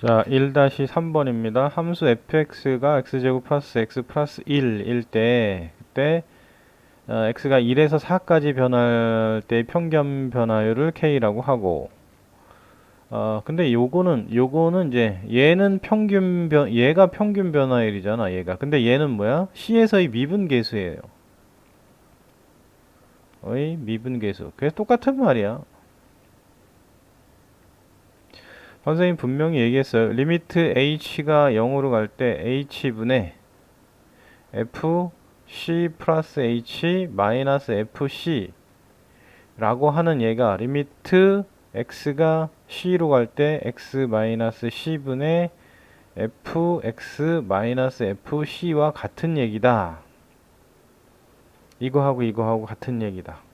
자, 1-3번입니다. 함수 fx가 x제곱 플러스 x 플러스 1일 때, 그때 어, x가 1에서 4까지 변할 때 평균 변화율을 k라고 하고, 어, 근데 요거는, 요거는 이제, 얘는 평균 변, 얘가 평균 변화율이잖아, 얘가. 근데 얘는 뭐야? c에서의 미분 계수예요. 의 미분 계수. 그래서 똑같은 말이야. 선생님 분명히 얘기했어요. 리미트 h가 0으로 갈 때 h분의 f c 플러스 h 마이너스 fc 라고 하는 얘가 리미트 x가 c로 갈 때 x 마이너스 c분의 fx 마이너스 fc와 같은 얘기다. 이거하고 이거하고 같은 얘기다.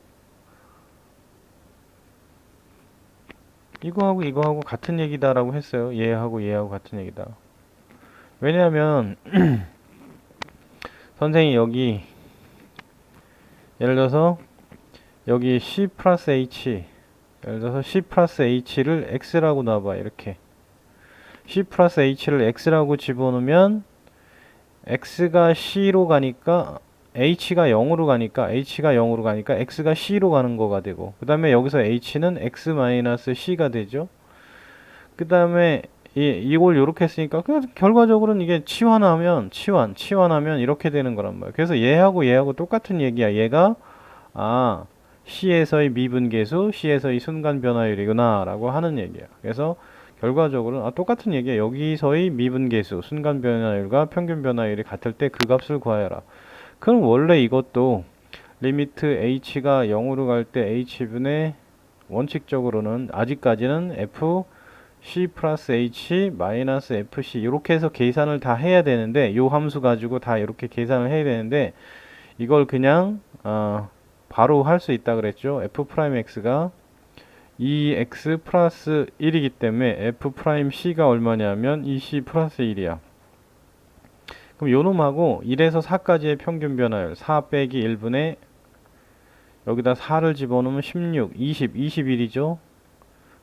이거하고 이거하고 같은 얘기다라고 했어요. 얘하고 얘하고 같은 얘기다. 왜냐하면 선생이 여기 예를 들어서 여기 C 플러스 H 예를 들어서 C 플러스 H를 X라고 놔봐 이렇게 C 플러스 H를 X라고 집어넣으면 X가 C로 가니까 H가 0으로 가니까 H가 0으로 가니까 X가 C로 가는 거가 되고 그 다음에 여기서 H는 X 마이너스 C가 되죠. 그 다음에 이, 이걸 이렇게 했으니까 결과적으로는 이게 치환하면 치환 치환하면 이렇게 되는 거란 말이야 그래서 얘하고 얘하고 똑같은 얘기야. 얘가 아 C에서의 미분계수 C에서의 순간 변화율이구나 라고 하는 얘기야. 그래서 결과적으로는 아, 똑같은 얘기야. 여기서의 미분계수 순간 변화율과 평균 변화율이 같을 때 그 값을 구하여라 그럼 원래 이것도 리미트 h가 0으로 갈 때 h분의 원칙적으로는 아직까지는 f c 플러스 h 마이너스 fc 이렇게 해서 계산을 다 해야 되는데 요 함수 가지고 다 이렇게 계산을 해야 되는데 이걸 그냥 어, 바로 할 수 있다 그랬죠. F 프라임 x가 2x 플러스 1이기 때문에 f 프라임 c가 얼마냐면 2c 플러스 1이야 그럼 요 놈하고 1에서 4까지의 평균 변화율 4 빼기 1분의 여기다 4를 집어넣으면 16, 20, 21이죠.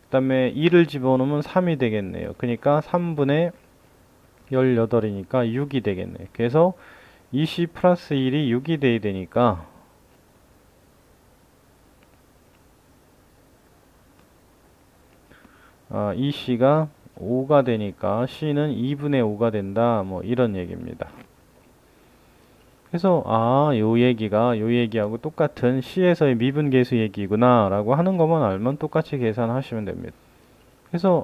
그 다음에 2를 집어넣으면 3이 되겠네요. 그러니까 3분의 18이니까 6이 되겠네. 그래서 20 플러스 1이 6이 돼야 되니까 아, 이 C가 5가 되니까 C는 2분의 5가 된다. 뭐 이런 얘기입니다. 그래서 아, 요 얘기가 요 얘기하고 똑같은 C에서의 미분계수 얘기구나 라고 하는 것만 알면 똑같이 계산하시면 됩니다. 그래서